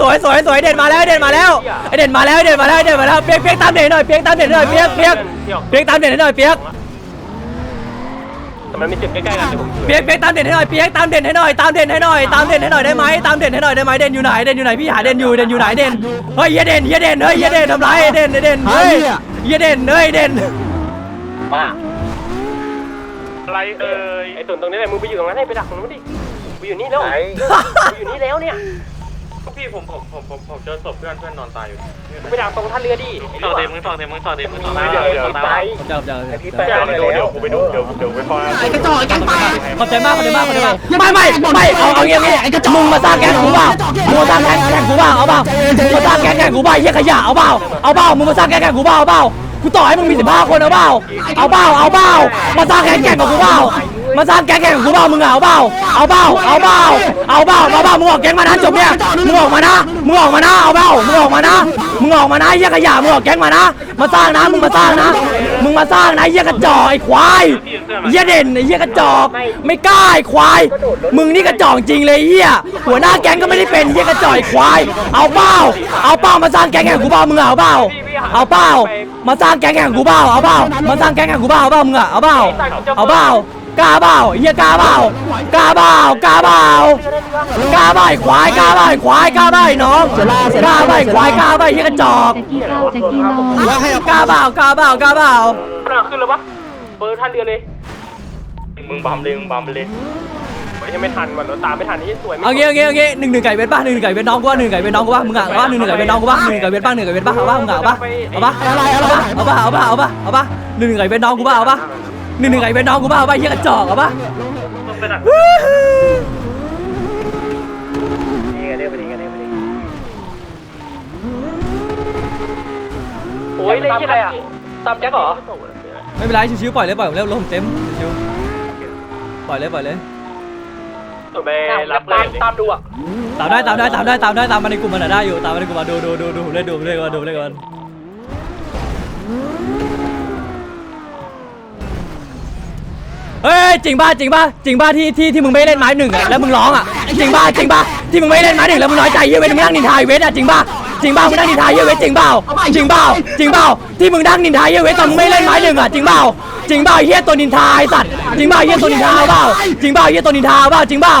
สวยสวยสวยเด่นมาแล้วเด่นมาแล้วไอเด่นมาแล้วเด่นมาแล้วเด่นมาแล้วเปียกเปียกตามเด่นหน่อยเปียกตามเด่นหน่อยเปียกเปียกเปียกตามเด่นหน่อยเปียกแต่มันมีจุดใกล้ๆกันเดี๋ยวผมช่วยเปียกเปียกตามเด่นให้หน่อยเปียกตามเด่นให้หน่อยตามเด่นให้หน่อยตามเด่นให้หน่อยได้ไหมตามเด่นให้หน่อยได้ไหมเด่นอยู่ไหนเด่นอยู่ไหนพี่หาเด่นอยู่เด่นอยู่ไหนเด่นเฮ้ยเฮียเด่นเฮียเด่นเฮ้ยเฮียเด่นทำไรเด่นเด่นเฮ้ยเฮียเด่นเฮ้ยเด่นบ้าอะไรเอ่ยไอ้ตุ่นตรงนี้แหละมึงไปอยู่ตรงนั้นให้ไปดักตรงนู้นดิกูอยู่นี่แล้วกูอยู่นี่แล้วเนี่ย พี่ผมผมผมผมผมเจอศพเพื่อนเพื่อนนอนตายอยู่กูไปดักตรงท่าเรือดิไอ้ต่อลูกเดอะมึงต่อเดมึงต่อเดมึงต่อเดี๋ยวเดี๋ยวไปจับจับไอ้พี่จับไปเดี๋ยวเดี๋ยวเดี๋ยวกูไปดูเดี๋ยวเดี๋ยวไปฟังไอ้กระจอกไอ้แก๊งปลาขอบใจมากขอบใจมากขอบใจมากไม่ไม่ไม่เอาเอาอย่างงี้มึงมาสร้างแก๊งกูเปล่ามึงมาสร้างแก๊งแข่งกูเปล่าเอาเปล่ามึงมาสร้างแก๊งแข่งกูเปล่าเฮียขยะเอาเปล่าเอาเปล่ามึงมาสร้างแก๊งแข่งกูเปล่าเอาเปล่ากูต่อให้มึงมีสิบห้าคนเอาเปล่าเอาเปล่าเอาเปล่ามาสร้างแก๊งแข่งกับกูเปล่า มาสร้างแก๊งแข่งกับกูเปล่ามึงเอาเปล่าเอาเปล่าเอาเปล่าเอาเปล่าเอาเปล่ามึงออกแก๊งมานะจบเนี่ยมึงออกมานะมึงออกมานะเอาเปล่ามึงออกมานะมึงออกมานะเฮียขยะมึงออกแก๊งมานะ มาสร้างนะมึงมาสร้างนะ มึงมาสร้างนะเฮียกระจอกไอ้ควายเฮียเด่นไอ้เฮียกระจอกไม่กล้าไอ้ควาย มึงนี่กระจอกจริงเลยเฮียหัวหน้าแก๊งก็ไม่ได้เป็นเฮียกระจอกไอ้ควายเอาเปล่าเอาเปล่ามาสร้างแก๊งแข่งกูเปล่ามึงเอาเปล่าเอาเปล่ามาสร้างแก๊งแข่งกูเปล่าเอาเปล่ามาสร้างแก๊งแข่งกูเปล่าเอาเปล่ามึงอะเอาเปล่าเอาเปล่า กล้าเปล่าเฮียกล้าเปล่ากล้าเปล่ากล้าเปล่ากล้าเปล่าไอ้ควายกล้าเปล่าไอ้ควายกล้าเปล่าไอ้น้องกล้าเปล่าไอ้ควายกล้าเปล่าไอ้เฮียกระจอกจะกี้เข้าจะกี้รอกล้าเปล่ากล้าเปล่ากล้าเปล่าขึ้นแล้วปะเปิดท่านเรือเลยมึงบัมเลยมึงบัมเลยยังไม่ทันมันรถตามไม่ทันนี่สวยเอางี้เอางี้เอางี้หนึ่งหนึ่งไก่เวทป่ะหนึ่งหนึ่งไก่เวทน้องกูว่าหนึ่งไก่เวทน้องกูว่ามึงอะว่าหนึ่งหนึ่งไก่เวทน้องกูว่าหนึ่งไก่เวทป่ะหนึ่งไก่เวทป่ะเอาป่ะมึงอะเอาป่ะเอาป่ะเอาป่ะเอาป่ะเอาป่ะเอาป่ะเอาป่ะหนึ่งหนึ่งไก่เวทน้องกูป่ะเอาป่ะ หนึ่งหนึ่งไก่เวทน้องกูป่ะเอาป่ะเฮียกระจอกเอาป่ะต้องไปดักนี่กันเรียกไปนี่กันเรียกไปนี่โอ้ยเลยอะไรอะตามแจ็คเหรอไม่เป็นไรชิวๆปล่อยเลยปล่อยผมเร็วลมเต็มชิวๆปล่อยเลยปล่อยเลยตัวไปรับเลยตามดูอะตามได้ตามได้ตามได้ตามได้ตามมาในกลุ่มมันอะได้อยู่ตามมาในกลุ่มมาดูดูดูดูผมเล่นดูผมเล่นก่อนดูผมเล่นก่อน เฮ้ยจริงป่ะจริงป่ะจริงป่ะที่ที่ที่มึงไม่เล่นไม้หนึ่งอะแล้วมึงร้องอะจริงป่ะจริงป่ะที่มึงไม่เล่นไม้หนึ่งแล้วมึงน้อยใจเหี้ยเวทมึงนั่งนินทาเวทอะจริงป่ะจริงป่ะมึงนั่งนินทาเหี้ยเวทจริงเปล่าจริงเปล่าจริงเปล่าที่มึงนั่งนินทาเหี้ยเวทตอนมึงไม่เล่นไม้หนึ่งอะจริงเปล่าจริงเปล่าเหี้ยตัวนินทาไอ้สัตว์จริงเปล่าเหี้ยตัวนินทาเปล่าจริงเปล่าเหี้ยตัวนินทาเปล่าจริงเปล่า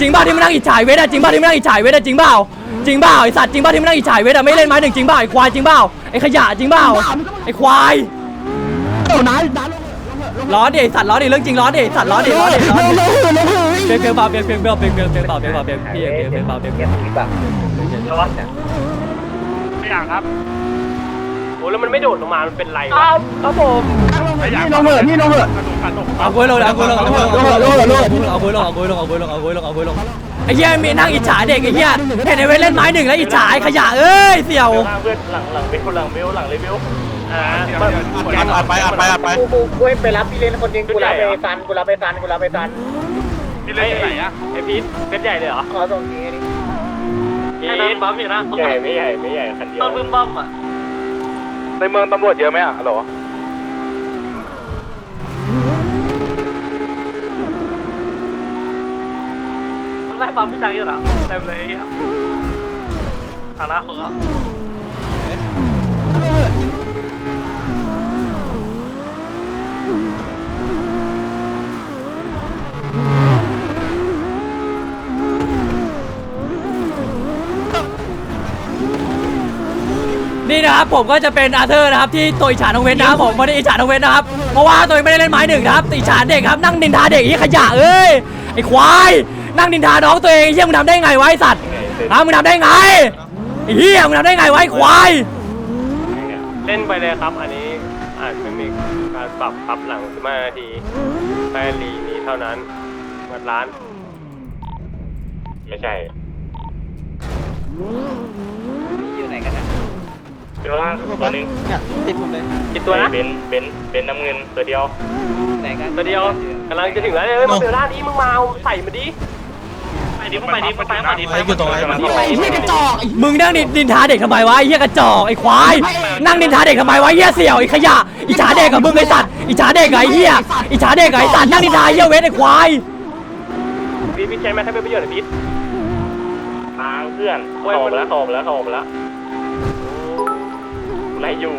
จริงป่ะที่มึงนั่งอิจฉาเวทอะจริงป่ะที่มึงนั่งอิจฉาเวทอะจริงเปล่าจริงเปล่าไอสัตว์จริงป่ะที่มึงนั่งอิจฉาเวทอะไม่เล่นไม้หนึ่งจริงเปล่าไอควายจริงเปล่าไอขยะจริงเปล่าไอควายโอ้นายนาย ร้อนดิไอสัตว์ร้อนดิเรื่องจริงร้อนดิไอ้สัตว์ร้อนดิร้อนดิร้อนดิเปลี่ยนเปลี่ยนเปล่าเปลี่ยนเปลี่ยนเปลี่ยนเปลี่ยนเปลี่ยนเปลี่ยนเปล่าเปลี่ยนเปล่าเปลี่ยนพี่เปลี่ยนเปลี่ยนเปล่าเปลี่ยนเปลี่ยนไม่อยากครับโอ้แล้วมันไม่โดดลงมา มันเป็นไรวะครับผมไม่อยากนี่น้องเหอะนี่น้องเหอะกระดูกกระดูกเอาคุยลงเอาคุยลงเอาคุยลงเอาคุยลงเอาคุยลงเอาคุยลงเอาคุยลงเอาคุยลงเอาคุยลงไอ้เหี้ยมีนั่งอิจฉาเด็กไอ้เหี้ยเห็นไอ้เวทเล่นไม้หนึ่งแล้วอิจฉาไอ้ขยะเอ้ยเสี่ยวเพื่อนหลังหลังเป็นคนหลังเบลหลังเลเวล อัดไปอัดไปอัดไปกูกูกูไปรับพี่เลนคนจริงกูรับไปซันกูรับไปซันกูรับไปซันพี่เล่นที่ไหนอะไอพีทเป็นใหญ่เลยเหรอขอส่งทีนี้ไอ้บัมอยู่นะใหญ่ไม่ใหญ่ไม่ใหญ่คันเดียวต้องบึ้มบัมอะในเมืองตำรวจเยอะไหมอะฮัลโหลได้บัมพี่จังอยู่หรอเต็มเลยอะฐานะของเขา นี่นะครับผมก็จะเป็นอาเธอร์นะครับที่ตัวอิจฉาน้องเวทนะครับผมไม่ได้อิจฉาน้องเวทนะครับเพราะว่าตัวเองไม่ได้เล่นไม้หนึ่งนะครับแต่อิจฉาเด็กครับนั่งนินทาเด็กไอ้ขยะเอ้ยไอ้ควายนั่งนินทาน้องตัวเองไอ้เฮียมึงทำได้ไงวะไอ้สัตว์ฮะมึงทำได้ไงไอ้เฮียมึงทำได้ไงวะไอ้ควายเล่นไปเลยครับ อันนี้อาจจะมีการปรับพับหลัง15นาทีแค่ลีนี้เท่านั้นวัดร้าน ไม่ใช่ เบลล่างตัวนึงกี่ตัวนะเป็นเป็นเป็นน้ำเงินตัวเดียวตัวเดียวกำลังจะถึงแล้วเลยมาเบลล่านี้มึงมาเอาใส่มาดิไปดิไปดิไปดิไปดิไปอยู่ตรงไหนมันไอ้เหี้ยกระจอกไอ้มึงนั่งนินทาเด็กทำไมวะไอ้เฮียกระจอกไอ้ควาย นั่งนินทาเด็กทำไมวะไอ้เฮียเสี่ยวไอ้ขยะอิจฉาเด็กกับมึงไอ้สัตว์อิจฉาเด็กกับไอ้เฮียอิจฉาเด็กกับไอ้สัตว์นั่งนินทาไอ้เฮียเวทไอ้ควาย พีทพีทใช้ไหมถ้าเป็นประโยชน์พีทพื่อนโอบแล้วโอบแล้วโอบแล้ว ไล่อยู่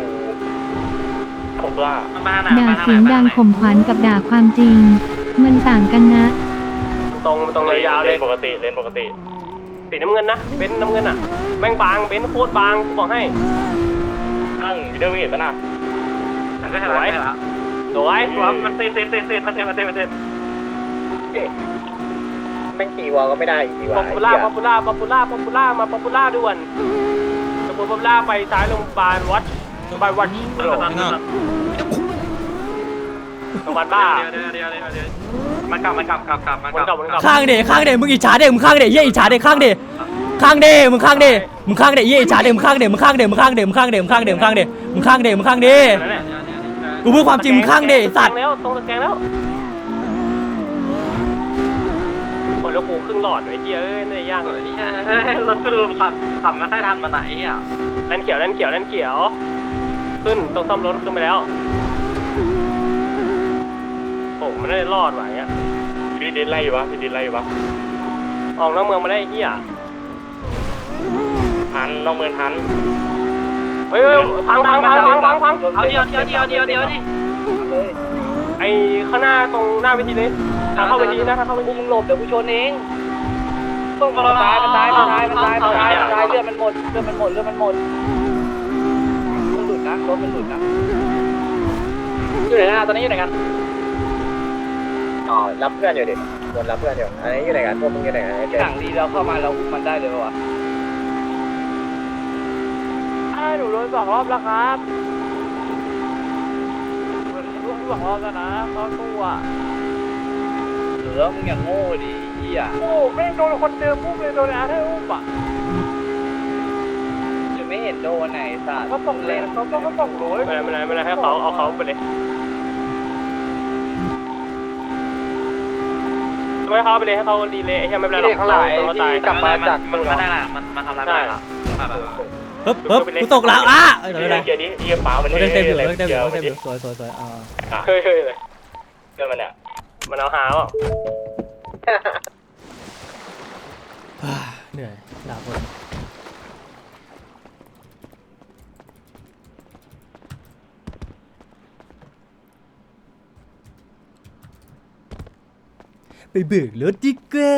ผมว่ามันมาไหนด่ามาทางเสีไหนยงมาดัทางงไหนข่มขวัญกับด่าความจริง มันต่างกันนะ ตรงตรงเลยยาวเลยปกติเลนปกติ สีน้ำเงินนะเบนซ์น้ำเงินอะแม่งบางเบนซ์โคตรบางกูบอกให้นั่งวิดีโอเห็นปะน่ะมันก็เห็นแล้วเห็นแล้วสวยตัวมันเต้นเต้นเต้นเต้นมันเต้นมันเต้นมันเต้นแม่งกี่วอลก็ไม่ได้อีกกี่วป๊ออลปปูล่าป๊อปปูล่าป๊อปปูล่าป๊อปปูล่ามาป๊อปปูล่าด่วน สมมติป๊อปปูล่าไปซ้ายโรงพยาบาลวัดโรงพยาบาลวัดโรงพยาบาลบ้าเดี๋ยวเดี๋ยวเดี๋ยวเดี๋ยวมันกลับมันกลับกลับกลับมันมันกกลัลับบมันกลับข้างเดข้างเดมึงอิจฉาเดมึงข้างเดเยี่ยอิจฉาเดข้างเดข้างเดมึงข้างเดมึงข้างเดเยี่ยอิจฉาเดมึงข้างเดมึงข้างเดมึงข้างเดมึงข้างเดมึงข้างเดมึงข้างเดมึงข้างเดมึงข้างเดนั่นแหละกูพูดความจริงมึงข้างเดสัตว์แล้วตรงตะแกรงแล้วโอ้แล้ว กูครึ่งหลอดไอ้เหี้ยเอ้ยในย่างเลยรถก็ดูขับขับไม่ค่อยทันมาไหนอะแลนเขียวแลนเขียวแลนเขียว ขึ้นต้องซ่อมรถขึ้นไปแล้วโอ้มันได้รอดว่ะอย่างเงี้ยพี่ดินไล่อยู่ปะพี่ดินไล่อยู่ปะออกนอกเมืองมาได้ไอ้เหี้ยทันน้องเมืองทันเฮ้ยเฮ้ยพังพังพังพังพังพังเอาเดียวเดียวเดียวเดียวเดียวดิ ไอ้ข้างหน้าตรงหน้าเวทีเลยทางเข้าเวทีนะทางเข้าเวทีมึงหลบเดี๋ยวกูชนเองต้องมาตายมันตายมันตายมันตายมันตายมันตายเลือดมันหมดเลือดมันหมดเลือดมันหมดมันหลุดนะรถมันหลุดนะอยู่ไหนนะตอนนี้อยู่ไหนกันอ๋อรับเพื่อนอยู่ดิวนรับเพื่อนอยู่อันนี้อยู่ไหนกันพวกมึงอยู่ไหนกันหลังดีเราเข้ามาเรามันได้เลยปะวะหนูโดนสองรอบแล้วครับโดน สองรอบแล้วนะเขาตู้อะเหลือมึงอย่างโง่ดิเหี้ยโอ้ไม่โดนคนเดิมอุ้มเลยโดนอาร์ให้อุ้มอะจะไม่เห็นโดนไหนสัตว์เขาตกเลนเขาต้องเขาตกโรยไม่เป็นไรไม่เป็นไรให้เขาเอาเขาไปเลยไม่เขาไปเลยให้เขาดีเลยไอ้เหี้ยไม่เป็นไรหรอกเขาตายกลับมาจากมันไม่ได้ละมันมันทำอะไรไม่ได้ละ ฮึบฮึบกูตกแล้วอะเออพี่เดี๋ยวเล่นเกียร์นี้เกียร์เปล่ามันเต็มเต็มอยู่เลยเต็มอเกียยู่ร์เต็มันมอยู่สวยสวยสวยอ่าเฮ้ยเฮ้ยเลยเกียร์มันเนี่ยมันเอาหาเปล่าเหนื่อยด่าคนไปเบิกรถดีกว่า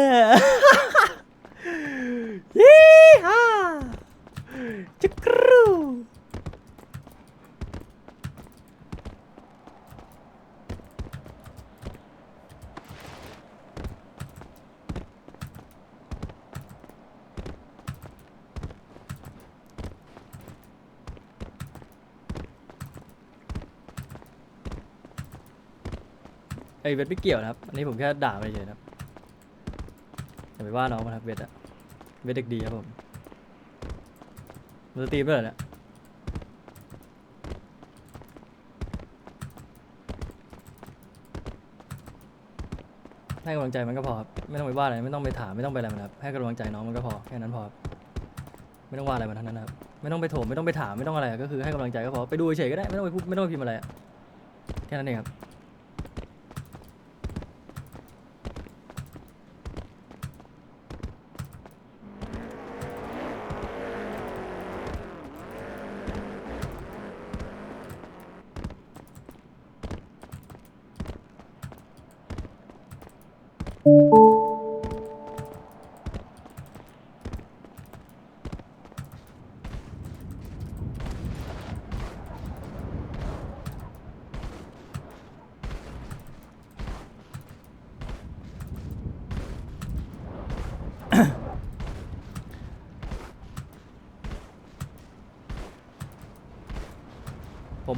ไอ้เวทไม่เกี่ยวนะครับ อันนี้ผมแค่ด่าไปเฉยนะครับอย่าไปว่าน้องมันครับเวทอะเวทเด็กดีครับผมมันจะตีมด้วยเหรอเนี่ยให้กำลังใจมันก็พอครับไม่ต้องไปว่าอะไรไม่ต้องไปถามไม่ต้องไปอะไรมันครับให้กำลังใจน้องมันก็พอแค่นั้นพอไม่ต้องว่าอะไรมันทั้งนั้นครับไม่ต้องไปโถมไม่ต้องไปถามไม่ต้องอะไรก็คือให้กำลังใจก็พอไปดูเฉยก็ได้ไม่ต้องไปพูดไม่ต้องไปพิมพ์อะไรแค่นั้นเองครับ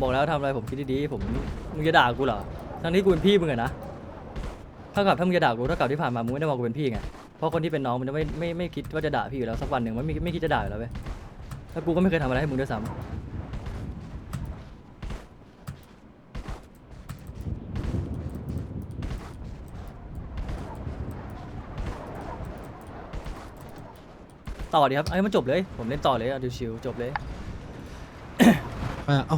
บอกแล้วทำอะไรผมคิดดีๆผมมึงจะด่ากูเหรอทั้งที่กูเป็นพี่มึงอะนะถ้ากับถ้ามึงจะด่ากูเท่ากับที่ผ่านมามึงไม่ได้มองกูเป็นพี่ไงเพราะคนที่เป็นน้องมันจะไม่ไม่ไม่คิดว่าจะด่าพี่อยู่แล้วสักวันหนึ่งมันไม่ไม่คิดจะด่าอยู่แล้วเว้ยแล้วกูก็ไม่เคยทำอะไรให้มึงด้วยซ้ำต่อดีครับไอ้ยมันจบเลย ผมเล่นต่อเลยอะดูชิวจบเลยเอั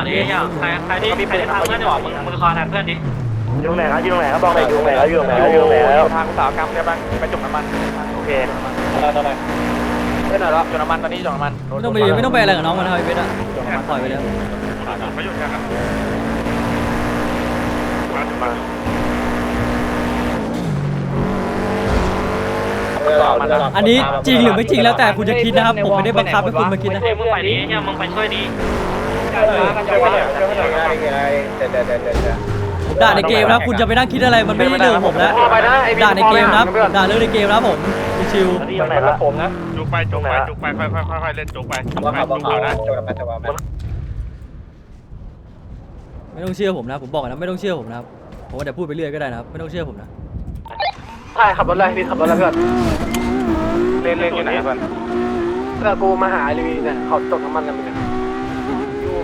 นนี้ใครใครที่ใครที่ทำเพื่อนอยู่มึงมึงคอยแทนเพื่อนดิอยู่ตรงไหนครับอยู่ตรงไหนครับบอกหน่อยอยู่ตรงไหนครับอยู่ตรงไหนครับอยู่ตรงไหนครับทางอุตสาหกรรมเนี่ยบ้างไปจุกน้ำมันโอเคเพื่อนหน่อยแล้วจุกน้ำมันตอนนี้จุกน้ำมันไม่ต้องไปไม่ต้องไปอะไรกับน้องมันนะไอ้เบสอะปล่อยไปเลยประโยชน์ครับมาอันนี้จริงหรือไม่จริงแล้วแต่คุณจะคิดนะครับผมไม่ได้บังคับให้คุณมาคิดนะเฮ้ยมึงไปดิเนี่ยมึงไปช่วยดิ ด่าในเกมนะคุณจะไปนั่งคิดอะไรมันไม่ได้เรื่องของผมแล้วด่าในเกมนะด่าเรื่องในเกมนะผมชิวที่ตรงไหนละผมนะจุกไปจุกไปจุกไปค่อยค่อยค่อยเล่นจุกไปจุกไปจุกเขานะไม่ต้องเชื่อผมนะ ผมบอกนะไม่ต้องเชื่อผมนะผมว่าเดี๋ยวพูดไปเรื่อยก็ได้นะครับไม่ต้องเชื่อผมนะใช่ขับรถเลยพี่ขับรถแล้วเพื่อนเล่นเล่นอยู่ไหนเพื่อนเพื่อกูมาหาลีเนี่ยเขาตกน้ำมันกันมึงอยู่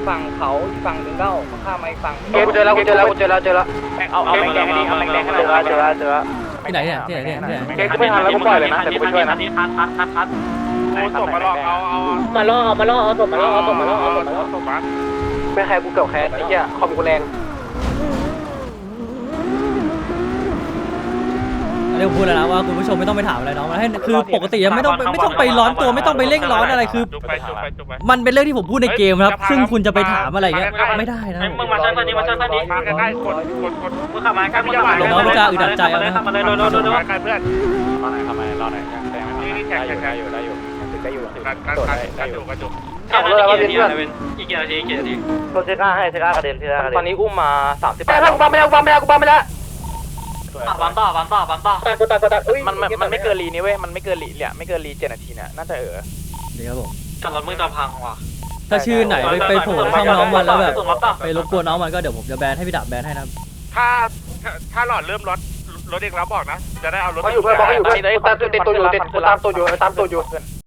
ฝั่งเขาอีกฝั่งหนึ่งเก้าข้ามมาอีกฝั่งกูเจอแล้วกูเจอแล้วกูเจอแล้วเจอแล้วเอาเอาแมงแดงให้ดิเอาแมงแดงให้หน่อยเจอแล้วเจอแล้วที่ไหนเนี่ยที่ไหนเนี่ยที่ไหนเก๊กไม่ทันแล้วกูปล่อยเลยนะเดี๋ยวกูไปช่วยนะนี่คัดคัดคัดคัดเอาศพมาลอกเอาเอามาล่อมาล่อเอาศพมาล่อเอาศพมาล่อเอาศพมาล่อศพมาไม่ใครกูเกี่ยวแคสไอ้เหี้ยคอมกูแรง อันนี้ผมพูดแล้วนะว่าคุณผู้ชมไม่ต้องไปถามอะไรน้องมันให้คือปกติไม่ต้องไม่ต้องไปร้อนตัวไม่ต้องไปเร่งร้อนอะไรคือ จุกไปจุกไปจุกไปมันเป็นเรื่องที่ผมพูดในเกมครับ ซึ่งคุณจะไปถามอะไรเงี้ยไม่ได้นะ มึงมาช่วยตอนนี้มาช่วยตอนนี้มาใกล้ๆคนคนคนมึงขับมาใกล้มึงขับมาขับมาเลยโดนโดนโดนมาใกล้เพื่อนรอหน่อยทำไมรอหน่อยนี่นี่แข่งแข่งได้อยู่ได้อยู่ได้อยู่การการการจุกการจุกขับรถแล้วเป็นเพื่อนอีกกี่นาทีอีกกี่นาทีโทษเซก้าให้เซก้ากระเด็นเซก้ากระเด็นตอนนี้อุ้มมาสามสิบแปดกูปั๊มไปแล้วกูปั๊มไปแล้วกู ปั๊มไปแล้วบัมต่อบัมต่อบัมต่อกูตัดกูตัดอุ้ยมันมันมันไม่เกินรีนี่เว้ยมันไม่เกินรีเนี่ยไม่เกินรีเจ็ดนาทีเนี่ยน่าจะเออเดี๋ยวครับผมขับรถมึงจะพังว่ะถ้าชื่อไหนไปไปโผล่ช่องน้องมันแล้วแบบไปรบกวนน้องมันก็เดี๋ยวผมจะแบนให้พี่ดับแบนให้นะถ้าถ้าหลอดเริ่มรถรถเองรับบอกนะจะได้เอารถเขาอยู่เพื่อนบอกเขาอยู่เพื่อนตามติดตัวอยู่ติดตามตัวอยู่ตามตัวอยู่